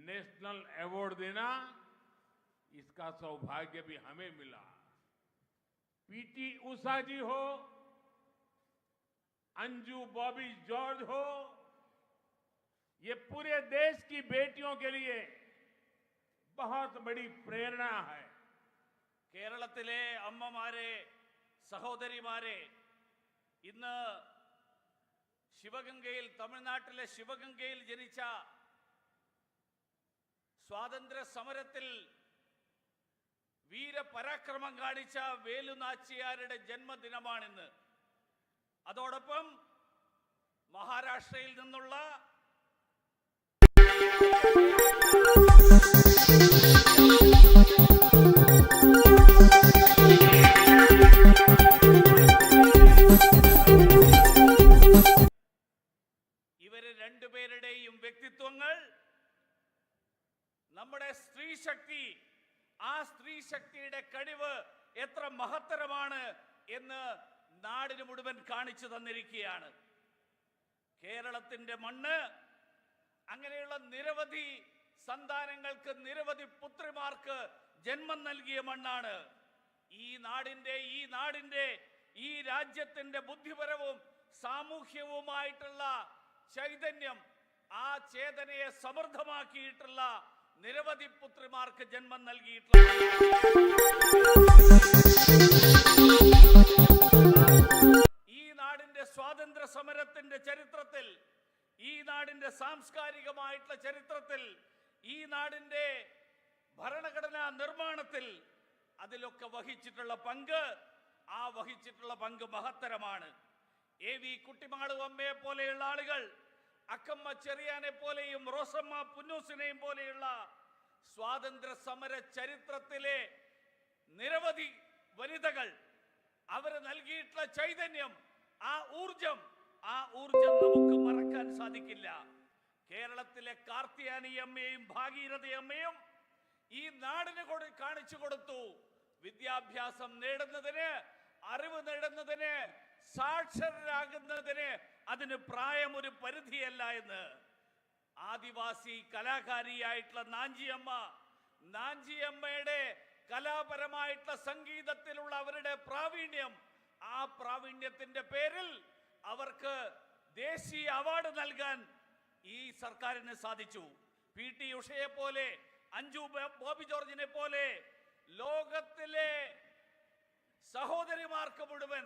National award देना इसका सौभाग्य भी हमें मिला पीटी उषा जी हो अंजू बॉबी जॉर्ज हो ये पूरे देश की बेटियों के लिए बहुत बड़ी प्रेरणा है കേരളത്തിലെ അമ്മമാരെ സഹോദരിമാരെ ഇന്ന് ശിവഗംഗയിൽ തമിഴ്നാട്ടിലെ ശിവഗംഗയിൽ ജനിച്ച സ്വാതന്ത്ര്യ സമരത്തിൽ വീരപരാക്രമം കാണിച്ച വേലുനാച്ചിയാരുടെ ജന്മദിനമാണിന്ന്. അതോടൊപ്പം മഹാരാഷ്ട്രയിൽ നിന്നുള്ള എത്ര മഹത്തരമാണ് എന്ന് നാടിന് മുഴുവൻ കാണിച്ചു തന്നിരിക്കുകയാണ്. കേരളത്തിന്റെ മണ്ണ് അങ്ങനെയുള്ള നിരവധി സന്താനങ്ങൾക്ക് നിരവധി പുത്രിമാർക്ക് ജന്മം നൽകിയ മണ്ണാണ്. ഈ നാടിന്റെ ഈ നാടിന്റെ ഈ രാജ്യത്തിന്റെ ബുദ്ധിപരവും സാമൂഹ്യവുമായിട്ടുള്ള ചൈതന്യം ആ ചേതനയെ സമൃദ്ധമാക്കിയിട്ടുള്ള നിരവധി പുത്രിമാർക്ക് ജന്മം നൽകിയിട്ടുള്ള ഈ നാടിന്റെ സ്വാതന്ത്ര്യ സമരത്തിന്റെ ചരിത്രത്തിൽ ഈ നാടിന്റെ സാംസ്കാരികമായിട്ടുള്ള ചരിത്രത്തിൽ ഈ നാടിന്റെ ഭരണഘടനാ നിർമ്മാണത്തിൽ അതിലൊക്കെ വഹിച്ചിട്ടുള്ള പങ്ക് ആ വഹിച്ചിട്ടുള്ള പങ്ക് മഹത്തരമാണ്. എ വി കുട്ടിമാളു അമ്മയെ പോലെയുള്ള ആളുകൾ അക്കമ്മ ചെറിയാനെ പോലെയും റോസമ്മ പുന്നൂസിനെയും പോലെയുള്ള സ്വാതന്ത്ര്യ സമര ചരിത്രത്തിലെ നിരവധി വനിതകൾ അവർ നൽകിയിട്ടുള്ള ചൈതന്യം ആ ഊർജം ആ ഊർജം നമുക്ക് മറക്കാൻ സാധിക്കില്ല. കേരളത്തിലെ കാർത്തിയാനി അമ്മയും ഭാഗീരഥി അമ്മയും ഈ നാടിന് കാണിച്ചു കൊടുത്തു. വിദ്യാഭ്യാസം നേടുന്നതിന് അറിവ് നേടുന്നതിന് സാക്ഷരരാകുന്നതിന് അതിന് പ്രായം ഒരു പരിധിയല്ല എന്ന്. ആദിവാസി കലാകാരിയായിട്ടുള്ള നാഞ്ചിയമ്മ നാഞ്ചിയമ്മയുടെ കലാപരമായിട്ടുള്ള സംഗീതത്തിലുള്ള അവരുടെ പ്രാവീണ്യം ആ പ്രാവീണ്യത്തിന്റെ പേരിൽ അവർക്ക് ദേശീയ അവാർഡ് നൽകാൻ ഈ സർക്കാരിന് സാധിച്ചു. പി. ടി. ഉഷയെ പോലെ അഞ്ജു ബോബി ജോർജിനെ പോലെ ലോകത്തിലെ സഹോദരിമാർക്ക് മുഴുവൻ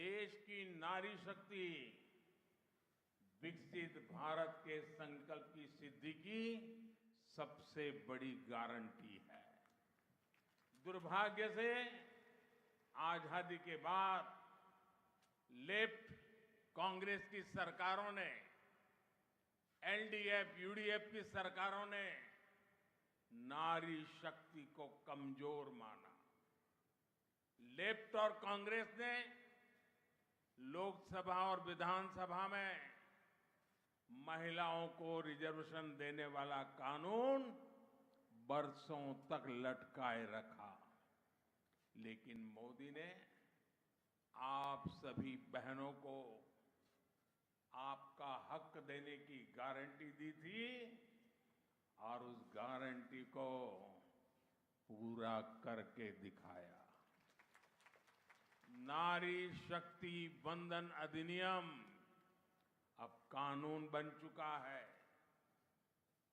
देश की नारी शक्ति विकसित भारत के संकल्प की सिद्धि की सबसे बड़ी गारंटी है। दुर्भाग्य से आज़ादी के बाद लेफ़्ट कांग्रेस की सरकारों ने, एलडीएफ, यूडीएफ की सरकारों ने नारी शक्ति को कमज़ोर माना। लेफ़्ट और कांग्रेस ने लोकसभा और विधानसभा में महिलाओं को रिजर्वेशन देने वाला कानून बरसों तक लटकाए रखा। लेकिन मोदी ने आप सभी बहनों को आपका हक देने की गारंटी दी थी और उस गारंटी को पूरा करके दिखाया। नारी शक्ति बंधन अधिनियम अब कानून बन चुका है।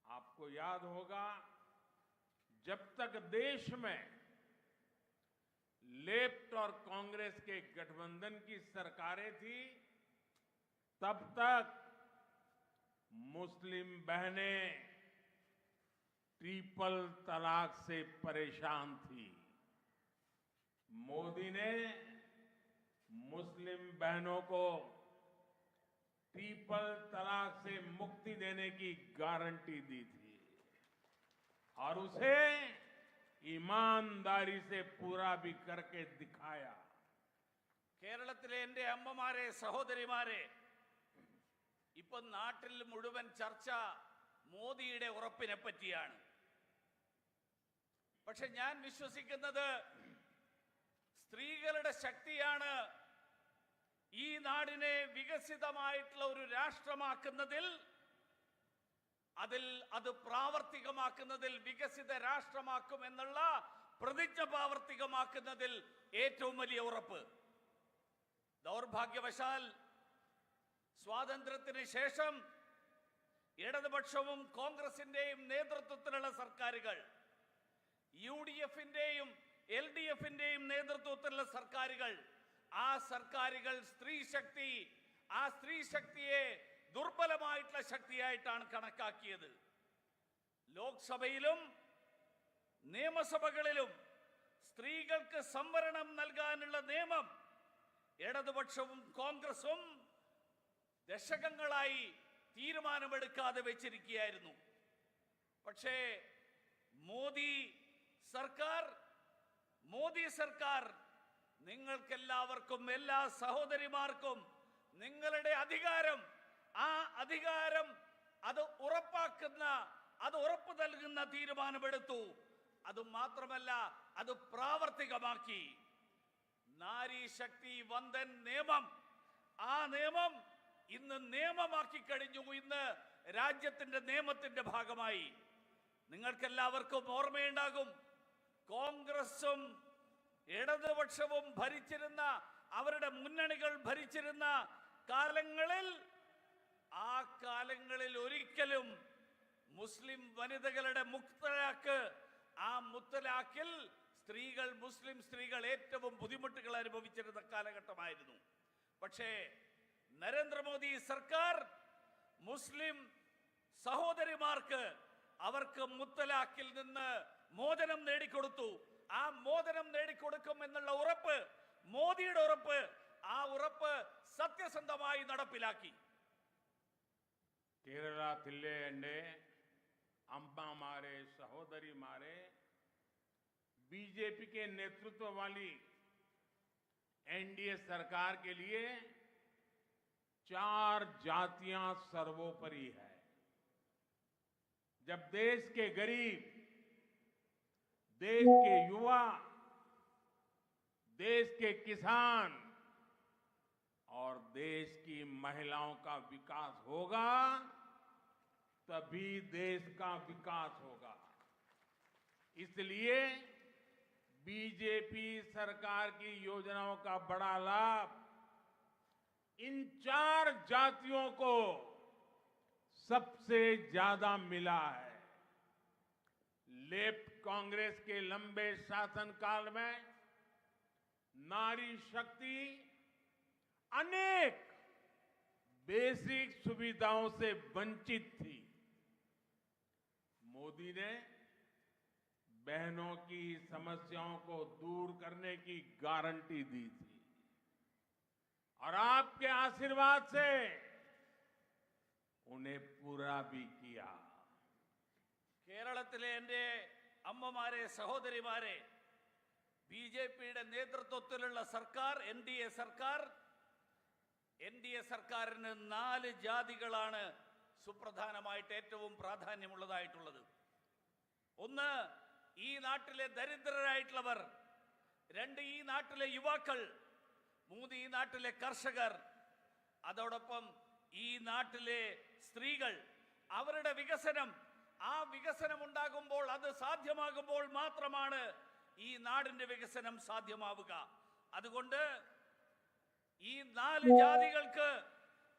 आपको याद होगा, जब तक देश में लेफ़्ट और कांग्रेस के गठबंधन की सरकारें थी, तब तक मुस्लिम बहनें ट्रिपल तलाक से परेशान थी। मोदी ने मुस्लिम बहनों को ट्रिपल तलाक से मुक्ति देने की गारंटी दी थी और उसे ईमानदारी से पूरा भी करके दिखाया കേരളത്തിലെ എൻ്റെ അമ്മമാരെ സഹോദരിമാരെ ഇപ്പൊ നാട്ടിൽ മുഴുവൻ ചർച്ച മോദിയുടെ ഉറപ്പിനെ പറ്റിയാണ് പക്ഷെ ഞാൻ വിശ്വസിക്കുന്നത് സ്ത്രീകളുടെ ശക്തിയാണ് ഈ നാടിനെ വികസിതമായിട്ടുള്ള ഒരു രാഷ്ട്രമാക്കുന്നതിൽ അതിൽ അത് പ്രാവർത്തികമാക്കുന്നതിൽ വികസിത രാഷ്ട്രമാക്കും എന്നുള്ള പ്രതിജ്ഞ പ്രാവർത്തികമാക്കുന്നതിൽ ഏറ്റവും വലിയ ഉറപ്പ്. ദൗർഭാഗ്യവശാൽ സ്വാതന്ത്ര്യത്തിന് ശേഷം ഇടതുപക്ഷവും കോൺഗ്രസിന്റെയും നേതൃത്വത്തിലുള്ള സർക്കാരുകൾ യു ഡി എഫിന്റെയും എൽ ഡി എഫിന്റെയും നേതൃത്വത്തിലുള്ള സർക്കാരുകൾ ആ സർക്കാരുകൾ സ്ത്രീ ശക്തി ആ സ്ത്രീ ശക്തിയെ ദുർബലമായിട്ടുള്ള ശക്തിയായിട്ടാണ് കണക്കാക്കിയത്. ലോക്സഭയിലും നിയമസഭകളിലും സ്ത്രീകൾക്ക് സംവരണം നൽകാനുള്ള നിയമം ഇടതുപക്ഷവും കോൺഗ്രസും ദശകങ്ങളായി തീരുമാനമെടുക്കാതെ വെച്ചിരിക്കുകയായിരുന്നു. പക്ഷേ മോദി സർക്കാർ മോദി സർക്കാർ നിങ്ങൾക്കെല്ലാവർക്കും എല്ലാ സഹോദരിമാർക്കും നിങ്ങളുടെ അധികാരം ആ അധികാരം അത് ഉറപ്പാക്കുന്ന അത് ഉറപ്പു നൽകുന്ന തീരുമാനമെടുത്തു. അത് മാത്രമല്ല അത് പ്രാവർത്തികമാക്കി. നാരി ശക്തി വന്ദൻ നിയമം. ആ നിയമം ഇന്ന് നിയമമാക്കി കഴിഞ്ഞു. ഇന്ന് രാജ്യത്തിന്റെ നിയമത്തിന്റെ ഭാഗമായി. നിങ്ങൾക്കെല്ലാവർക്കും ഓർമ്മയുണ്ടാകും കോൺഗ്രസും ഇടതുപക്ഷവും ഭരിച്ചിരുന്ന അവരുടെ മുന്നണികൾ ഭരിച്ചിരുന്ന കാലങ്ങളിൽ ആ കാലങ്ങളിൽ ഒരിക്കലും മുസ്ലിം വനിതകളുടെ മുക്തലാക്ക് ആ മുത്തലാക്കിൽ സ്ത്രീകൾ മുസ്ലിം സ്ത്രീകൾ ഏറ്റവും ബുദ്ധിമുട്ടുകൾ അനുഭവിച്ചിരുന്ന കാലഘട്ടമായിരുന്നു. പക്ഷേ നരേന്ദ്രമോദി സർക്കാർ മുസ്ലിം സഹോദരിമാർക്ക് അവർക്ക് മുത്തലാക്കിൽ നിന്ന് മോചനം നേടിക്കൊടുത്തു. ആ മോചനം നേടിക്കൊടുക്കും എന്നുള്ള ഉറപ്പ് മോദിയുടെ ഉറപ്പ് ആ ഉറപ്പ് സത്യസന്ധമായി നടപ്പിലാക്കി केरला थिल्ले अंडे अम्बा मारे सहोदरी मारे बीजेपी के नेतृत्व वाली एनडीए सरकार के लिए चार जातियां सर्वोपरि है जब देश के गरीब देश के युवा, देश के किसान और देश की महिलाओं का विकास होगा, तभी देश का विकास होगा। इसलिए बीजेपी सरकार की योजनाओं का बड़ा लाभ इन चार जातियों को सबसे ज़्यादा मिला है। लेफ़्ट कांग्रेस के लंबे शासनकाल में नारी शक्ति अनेक बेसिक सुविधाओं से वंचित थी मोदी ने बहनों की समस्याओं को दूर करने की गारंटी दी थी और आपके आशीर्वाद से उन्हें पूरा भी किया കേരളത്തിലെ എൻ്റെ അമ്മമാരെ സഹോദരിമാരെ ബി ജെ പിയുടെ നേതൃത്വത്തിലുള്ള സർക്കാർ എൻ ഡി എ സർക്കാർ എൻ ഡി എ സർക്കാരിന് നാല് ജാതികളാണ് സുപ്രധാനമായിട്ട് ഏറ്റവും പ്രാധാന്യമുള്ളതായിട്ടുള്ളത്. ഒന്ന് ഈ നാട്ടിലെ ദരിദ്രരായിട്ടുള്ളവർ രണ്ട് ഈ നാട്ടിലെ യുവാക്കൾ മൂന്ന് ഈ നാട്ടിലെ കർഷകർ അതോടൊപ്പം ഈ നാട്ടിലെ സ്ത്രീകൾ അവരുടെ വികസനം ആ വികസനം ഉണ്ടാകുമ്പോൾ അത് സാധ്യമാകുമ്പോൾ മാത്രമാണ് ഈ നാടിന്റെ വികസനം സാധ്യമാവുക. അതുകൊണ്ട് ഈ നാല് ജാതികൾക്ക്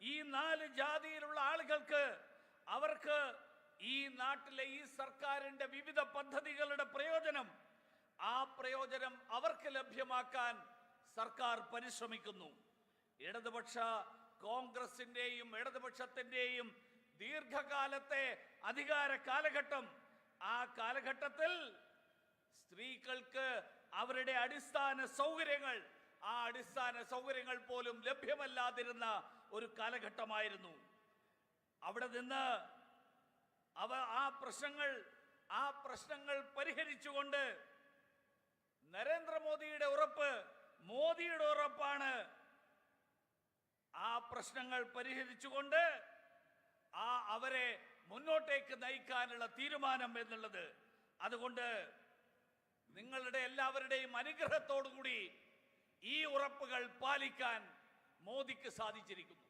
ഈ നാല് ജാതിയിലുള്ള ആളുകൾക്ക് അവർക്ക് ഈ നാട്ടിലെ ഈ സർക്കാരിന്റെ വിവിധ പദ്ധതികളുടെ പ്രയോജനം ആ പ്രയോജനം അവർക്ക് ലഭ്യമാക്കാൻ സർക്കാർ പരിശ്രമിക്കുന്നു. ഇടതുപക്ഷ കോൺഗ്രസിന്റെയും ഇടതുപക്ഷത്തിന്റെയും ദീർഘകാലത്തെ അധികാര കാലഘട്ടം. ആ കാലഘട്ടത്തിൽ സ്ത്രീകൾക്ക് അവരുടെ അടിസ്ഥാന സൗകര്യങ്ങൾ ആ അടിസ്ഥാന സൗകര്യങ്ങൾ പോലും ലഭ്യമല്ലാതിരുന്ന ഒരു കാലഘട്ടമായിരുന്നു. അവിടെ നിന്ന് അവ ആ പ്രശ്നങ്ങൾ ആ പ്രശ്നങ്ങൾ പരിഹരിച്ചുകൊണ്ട് നരേന്ദ്രമോദിയുടെ ഉറപ്പ് മോദിയുടെ ഉറപ്പാണ് ആ പ്രശ്നങ്ങൾ പരിഹരിച്ചുകൊണ്ട് ആ അവരെ മുന്നോട്ടേക്ക് നയിക്കാനുള്ള തീരുമാനം എന്നുള്ളത് അതുകൊണ്ട് നിങ്ങളുടെ എല്ലാവരുടെയും അനുഗ്രഹത്തോടുകൂടി ഈ ഉറപ്പുകൾ പാലിക്കാൻ മോദിക്ക് സാധിച്ചിരിക്കുന്നു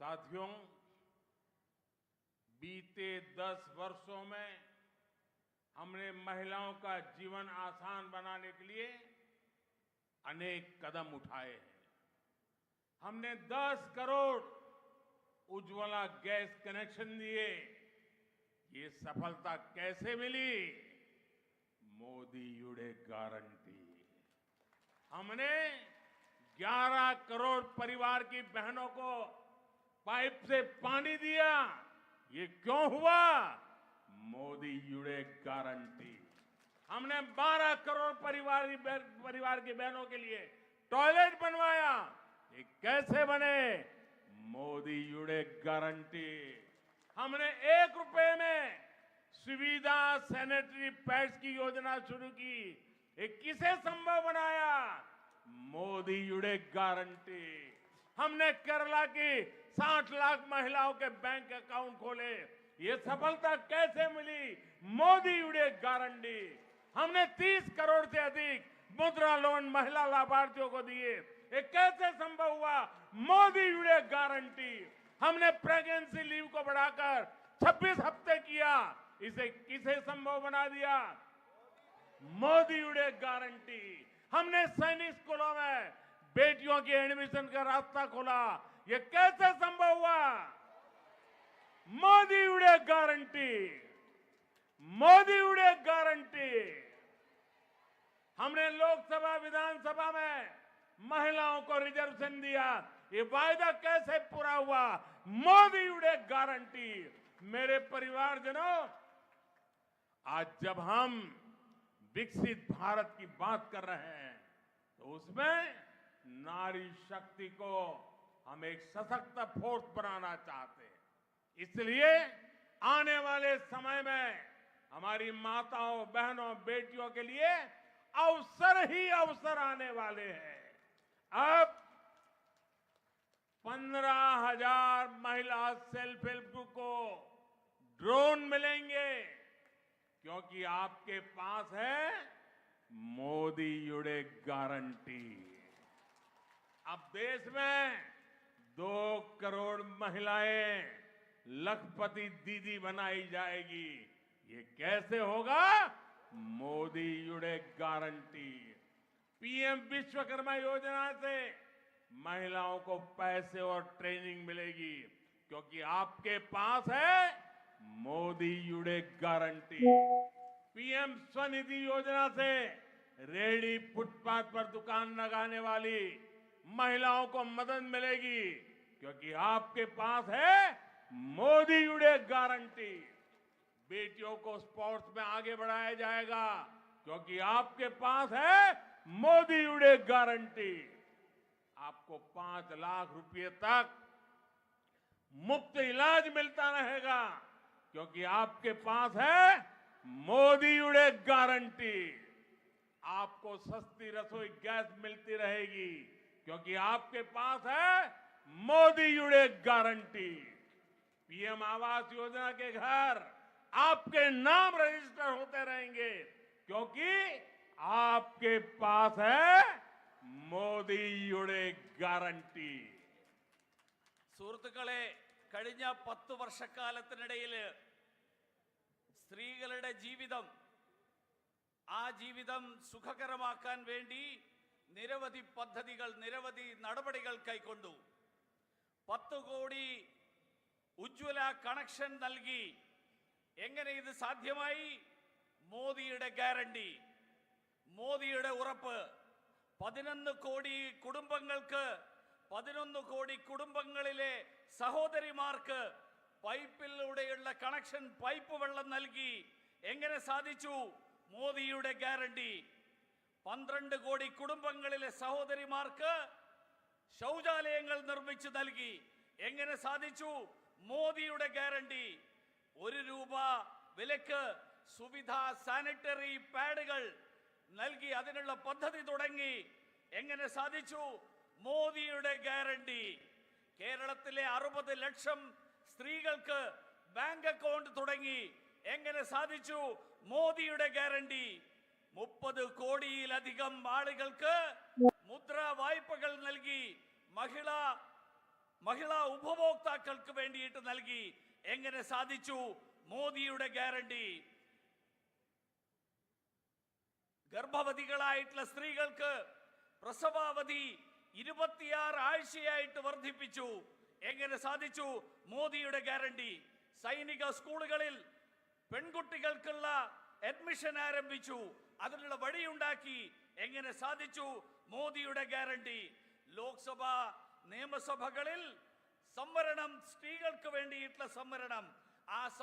साथियों बीते दस वर्षों में हमने महिलाओं का जीवन आसान बनाने के लिए अनेक कदम उठाए हैं हमने 10 करोड़ उज्ज्वला गैस कनेक्शन दिए। ये सफलता कैसे मिली? मोदी युड़े गारंटी। हमने 11 करोड़ परिवार की बहनों को पाइप से पानी दिया। ये क्यों हुआ? मोदी युड़े गारंटी। हमने 12 करोड़ परिवार की परिवार की बहनों के लिए टॉयलेट बनवाया। ये कैसे बने? मोदी युड़े गारंटी हमने एक रुपए में सुविधा सैनिटरी पैड्स की योजना शुरू की। ये किसे संभव बनाया? मोदी युड़े गारंटी हमने केरला की 60 लाख महिलाओं के बैंक अकाउंट खोले। ये सफलता कैसे मिली? मोदी युड़े गारंटी हमने 30 करोड़ से अधिक मुद्रा लोन महिला लाभार्थियों को दिए। ये कैसे संभव हुआ? मोदी युड़े गारंटी। हमने प्रेगनेंसी लीव को बढ़ाकर 26 हफ़्ते किया। इसे किसे संभव बना दिया? मोदी उड़े गारंटी। हमने सैनिक स्कूलों में बेटियों के एडमिशन का रास्ता खोला। ये कैसे संभव हुआ? मोदी उड़े गारंटी। मोदी उड़े गारंटी। हमने लोकसभा, विधानसभा में महिलाओं को रिजर्वेशन दिया। ये वायदा कैसे पूरा हुआ? मोदी उड़े गारंटी। मेरे परिवारजनों, आज जब हम विकसित भारत की बात कर रहे हैं तो उसमें नारी शक्ति को हम एक सशक्त फोर्स बनाना चाहते हैं। इसलिए आने वाले समय में हमारी माताओं, बहनों, बेटियों के लिए अवसर ही अवसर आने वाले हैं। अब पंद्रह हज़ार महिला सेल्फ हेल्प ग्रुप को ड्रोन मिलेंगे, क्योंकि आपके पास है मोदी युड़े गारंटी। अब देश में दो करोड़ महिलाएँ लखपति दीदी बनाई जाएगी। ये कैसे होगा? मोदी युड़े गारंटी। पीएम विश्वकर्मा योजना से महिलाओं को पैसे और ट्रेनिंग मिलेगी, क्योंकि आपके पास है मोदी युड़े गारंटी। पीएम स्वनिधि योजना से रेडी फुटपाथ पर दुकान लगाने वाली महिलाओं को मदद मिलेगी, क्योंकि आपके पास है मोदी युड़े गारंटी। बेटियों को स्पोर्ट्स में आगे बढ़ाया जाएगा, क्योंकि आपके पास है मोदी उड़े गारंटी। आपको पाँच लाख रुपए तक मुफ़्त इलाज मिलता रहेगा, क्योंकि आपके पास है मोदी उड़े गारंटी। आपको सस्ती रसोई गैस मिलती रहेगी, क्योंकि आपके पास है मोदी उड़े गारंटी। पीएम आवास योजना के घर आपके नाम रजिस्टर होते रहेंगे, क्योंकि आपके पास है മോദി യുടെ ഗ്യാരണ്ടി സുഹൃത്തുക്കളെ കഴിഞ്ഞ പത്ത് വർഷക്കാലത്തിനിടയിൽ സ്ത്രീകളുടെ ജീവിതം ആ ജീവിതം സുഖകരമാക്കാൻ വേണ്ടി നിരവധി പദ്ധതികൾ നിരവധി നടപടികൾ കൈക്കൊണ്ടു പത്ത് കോടി ഉജ്ജ്വല കണക്ഷൻ നൽകി എങ്ങനെ ഇത് സാധ്യമായി മോദിയുടെ ഗ്യാരണ്ടി മോദിയുടെ ഉറപ്പ് പതിനൊന്ന് കോടി കുടുംബങ്ങൾക്ക് പതിനൊന്ന് കോടി കുടുംബങ്ങളിലെ സഹോദരിമാർക്ക് പൈപ്പിലൂടെയുള്ള കണക്ഷൻ പൈപ്പ് വെള്ളം നൽകി എങ്ങനെ സാധിച്ചു? മോദിയുടെ ഗ്യാരണ്ടി. പന്ത്രണ്ട് കോടി കുടുംബങ്ങളിലെ സഹോദരിമാർക്ക് ശൗചാലയങ്ങൾ നിർമ്മിച്ചു നൽകി. എങ്ങനെ സാധിച്ചു? മോദിയുടെ ഗ്യാരണ്ടി. ഒരു രൂപ വിലക്ക് സുവിധ സാനിറ്ററി പാഡുകൾ നൽകി അതിനുള്ള പദ്ധതി തുടങ്ങി. എങ്ങനെ സാധിച്ചു? മോദിയുടെ ഗ്യാരണ്ടി. കേരളത്തിലെ അറുപത് ലക്ഷം സ്ത്രീകൾക്ക് ബാങ്ക് അക്കൗണ്ട് തുടങ്ങി. എങ്ങനെ സാധിച്ചു? മോദിയുടെ ഗ്യാരണ്ടി. മുപ്പത് കോടിയിലധികം ആളുകൾക്ക് മുദ്ര വായ്പകൾ നൽകി. മഹിളാ മഹിളാ ഉപഭോക്താക്കൾക്ക് വേണ്ടിയിട്ട് നൽകി. എങ്ങനെ സാധിച്ചു? മോദിയുടെ ഗ്യാരണ്ടി. ഗർഭവതികളായിട്ടുള്ള സ്ത്രീകൾക്ക് പ്രസവാവധി ഇരുപത്തിയാറ് ആഴ്ചയായിട്ട് വർദ്ധിപ്പിച്ചു. എങ്ങനെ സാധിച്ചു? മോദിയുടെ ഗ്യാരണ്ടി. സൈനിക സ്കൂളുകളിൽ പെൺകുട്ടികൾക്കുള്ള അഡ്മിഷൻ ആരംഭിച്ചു. അതിനുള്ള വഴിയുണ്ടാക്കി. എങ്ങനെ സാധിച്ചു? മോദിയുടെ ഗ്യാരണ്ടി. ലോക്സഭ നിയമസഭകളിൽ സംവരണം സ്ത്രീകൾക്ക് വേണ്ടിയിട്ടുള്ള സംവരണം. ആ